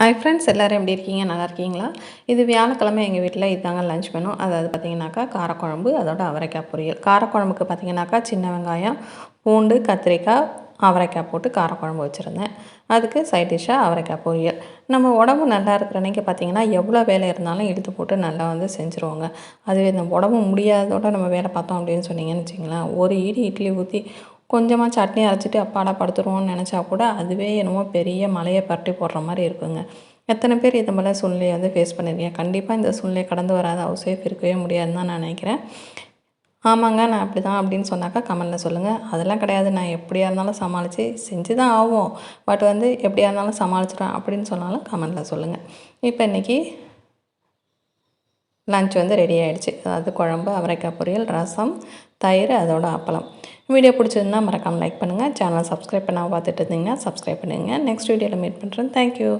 Hi friends எல்லோரும் எப்படி இருக்கீங்க? நல்லா இருக்கீங்களா? இது வியாழக்கிழமை எங்கள் வீட்டில் இதுதாங்க லஞ்ச் பண்ணும் அதாவது பார்த்திங்கனாக்கா காரக்குழம்பு அதோட அவரைக்காய் பொரியல். காரக்குழம்புக்கு பார்த்திங்கனாக்கா சின்ன வெங்காயம் பூண்டு கத்திரிக்காய் அவரைக்காய் போட்டு காரக்குழம்பு வச்சுருந்தேன். அதுக்கு சைட் டிஷ்ஷாக அவரைக்காய் பொரியல். நம்ம உடம்பு நல்லா இருக்கிற அன்றைக்கி பார்த்திங்கன்னா எவ்வளோ வேலை இருந்தாலும் இழுத்து போட்டு நல்லா வந்து செஞ்சுருவோங்க. அதுவே இந்த உடம்பு முடியாததோட நம்ம வேலை பார்த்தோம் அப்படின்னு சொன்னீங்கன்னு வச்சிங்களேன் ஒரு இடி இட்லி ஊற்றி கொஞ்சமாக சட்னி அரைச்சிட்டு அப்பாடா படுத்துருவோம்னு நினச்சா கூட அதுவே என்னமோ பெரிய மலையை பரட்டி போடுற மாதிரி இருக்குங்க. எத்தனை பேர் இந்த மாதிரி சூழ்நிலையை வந்து ஃபேஸ் பண்ணியிருக்கீங்க கண்டிப்பாக இந்த சூழ்நிலையை கடந்து வராத ஹவுஸ் ஒய்ஃப் இருக்கவே முடியாதுன்னு தான் நான் நினைக்கிறேன். ஆமாங்க நான் அப்படி தான் அப்படின்னு சொன்னாக்கா கமெண்டில் சொல்லுங்கள் அதெல்லாம் கிடையாது. நான் எப்படியா இருந்தாலும் சமாளித்து செஞ்சு தான் ஆகும் பட் வந்து எப்படியா இருந்தாலும் சமாளிச்சிடும் அப்படின்னு சொன்னாலும் கமெண்டில் சொல்லுங்கள் இப்போ இன்றைக்கி லன்ச் வந்து ரெடி ஆகிடுச்சு அதாவது குழம்பு அவரைக்காய் பொரியல் ரசம் தயிர் அதோட அப்பளம். வீடியோ பிடிச்சிருந்தா மறக்காமல் லைக் பண்ணுங்கள் சேனல் சப்ஸ்கிரைப் பண்ணாமல் பார்த்துட்டு இருந்தீங்கன்னா சப்ஸ்கிரைப் பண்ணுங்கள் நெக்ஸ்ட் வீடியோவில் மீட் பண்ணுறேன் தேங்க்யூ